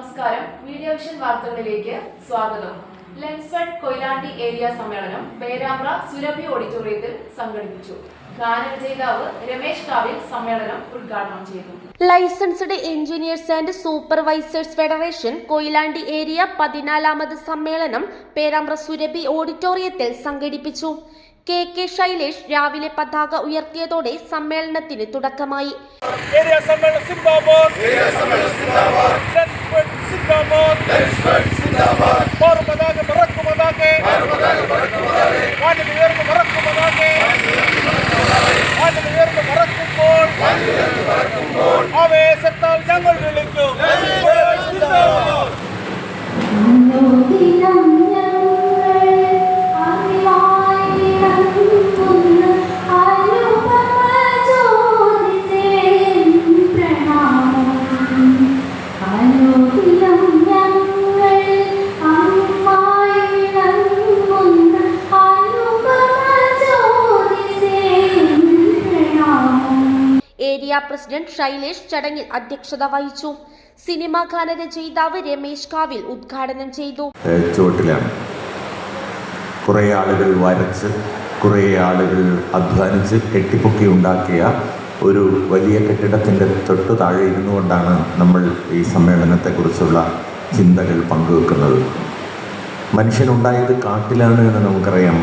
നമസ്കാരം. Media vision വാർത്തകളിലേക്ക് സ്വാഗതം. ലെൻസ്ഫെഡ് കൊയിലാണ്ടി ഏരിയ സമ്മേളനം പേരാമ്പ്ര സുരഭി ഓഡിറ്റോറിയത്തിൽ സംഘടിപ്പിച്ചു. ഗാനരചയിതാവ് രമേശ് കാവിൽ സമ്മേളനം ഉദ്ഘാടനം ചെയ്തു. Licensed engineers and supervisors federation Koyilandy area പതിനാലാമത് സമ്മേളനം പേരാമ്പ്ര സുരഭി ഓഡിറ്റോറിയത്തിൽ സംഘടിപ്പിച്ചു. കെ കെ ശൈലേഷ് രാവിലെ പതാക ഉയർത്തിയതോടെ സമ്മേളനത്തിന് തുടക്കമായി. ഏരിയ സമ്മേളനം സിന്ദാബാദ് ഏരിയ ഏരിയ പ്രസിഡന്റ് ശൈലേഷ് ചടങ്ങിൽ അധ്യക്ഷത വഹിച്ചു. സിനിമാ ഗാനരചയിതാവ് രമേശ് കാവിൽ ഉദ്ഘാടനം ചെയ്തു. കുറേ ആളുകൾ വരച്ച് കുറേ ആളുകൾ അധ്വാനിച്ച് കെട്ടിപ്പൊക്കി ഉണ്ടാക്കിയ ഒരു വലിയ കെട്ടിടത്തിന്റെ തൊട്ടു താഴെ ഇരുന്നു കൊണ്ടാണ് നമ്മൾ ഈ സമ്മേളനത്തെക്കുറിച്ചുള്ള ചിന്തകൾ പങ്കുവെക്കുന്നത്. മനുഷ്യനുണ്ടായത് കാട്ടിലാണ് എന്ന് നമുക്കറിയാം.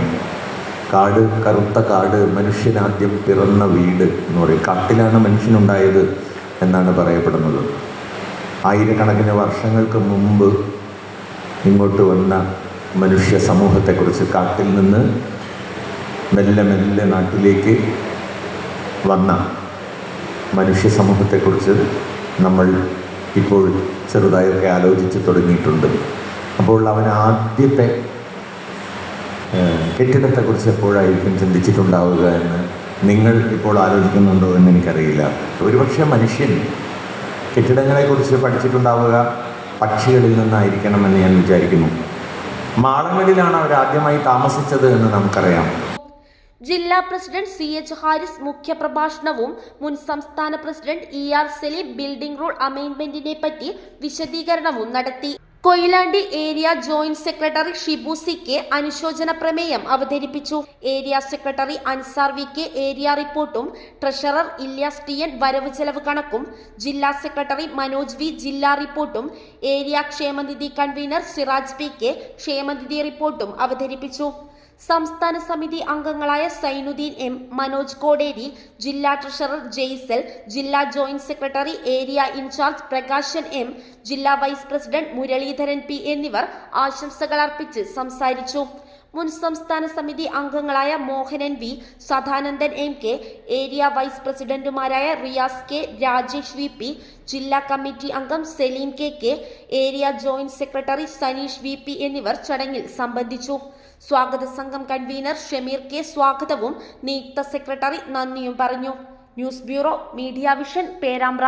കാട് കറുത്ത കാട് മനുഷ്യനാദ്യം പിറന്ന വീട് എന്ന് പറയും. കാട്ടിലാണ് മനുഷ്യനുണ്ടായത് എന്നാണ് പറയപ്പെടുന്നത്. ആയിരക്കണക്കിന് വർഷങ്ങൾക്ക് മുമ്പ് ഇങ്ങോട്ട് വന്ന മനുഷ്യ സമൂഹത്തെക്കുറിച്ച് കാട്ടിൽ നിന്ന് മെല്ലെ മെല്ലെ നാട്ടിലേക്ക് വന്ന മനുഷ്യ സമൂഹത്തെക്കുറിച്ച് നമ്മൾ ഇപ്പോൾ ചെറുതായൊക്കെ ആലോചിച്ച് തുടങ്ങിയിട്ടുണ്ട്. അപ്പോൾ അവൻ ആദ്യത്തെ കെട്ടിടത്തെക്കുറിച്ച് എപ്പോഴായിരിക്കും ചിന്തിച്ചിട്ടുണ്ടാവുക എന്ന് നിങ്ങൾ ഇപ്പോൾ ആലോചിക്കുന്നുണ്ടോ എന്ന് എനിക്കറിയില്ല. ഒരുപക്ഷെ മനുഷ്യൻ കെട്ടിടങ്ങളെക്കുറിച്ച് പഠിച്ചിട്ടുണ്ടാവുക പക്ഷികളിൽ നിന്നായിരിക്കണമെന്ന് ഞാൻ വിചാരിക്കുന്നു. മാളങ്ങളിലാണ് അവർ ആദ്യമായി താമസിച്ചത് എന്ന് നമുക്കറിയാം. ജില്ലാ പ്രസിഡന്റ് സി എച്ച് ഹാരിസ് മുഖ്യപ്രഭാഷണവും മുൻ സംസ്ഥാന president E R Saleem building rule അമൈൻമെന്റിനെ പറ്റി വിശദീകരണവും നടത്തി. Koyilandy area joint secretary Shibu C K അനുശോചന പ്രമേയം അവതരിപ്പിച്ചു. Area secretary Ansar V K area റിപ്പോർട്ടും ട്രഷറർ ഇല്യാസ് ടി എൻ വരവ് ചെലവ് കണക്കും ജില്ലാ സെക്രട്ടറി മനോജ് വി ജില്ലാ റിപ്പോർട്ടും ഏരിയ ക്ഷേമനിധി കൺവീനർ സിറാജ് പി കെ ക്ഷേമനിധി റിപ്പോർട്ടും അവതരിപ്പിച്ചു. സംസ്ഥാന സമിതി അംഗങ്ങളായ സൈനുദ്ദീൻ എം മനോജ് കോടേരി ജില്ലാ ട്രഷറർ ജെയ്സൽ ജില്ലാ joint secretary area incharge Prakashan M ജില്ലാ വൈസ് പ്രസിഡന്റ് മുരളീധരൻ പി എന്നിവർ ആശംസകൾ അർപ്പിച്ച് സംസാരിച്ചു. മുൻ സംസ്ഥാന സമിതി അംഗങ്ങളായ Mohanan V Sadanandan M K area vice പ്രസിഡന്റുമാരായ Riyas K Rajesh V P ജില്ലാ കമ്മിറ്റി അംഗം Saleem K K area joint secretary Saneesh V P എന്നിവർ ചടങ്ങിൽ സംബന്ധിച്ചു. സ്വാഗത സംഘം കൺവീനർ ഷമീർ കെ സ്വാഗതവും നിയുക്ത സെക്രട്ടറി നന്ദിയും പറഞ്ഞു. News bureau media vision Perambra.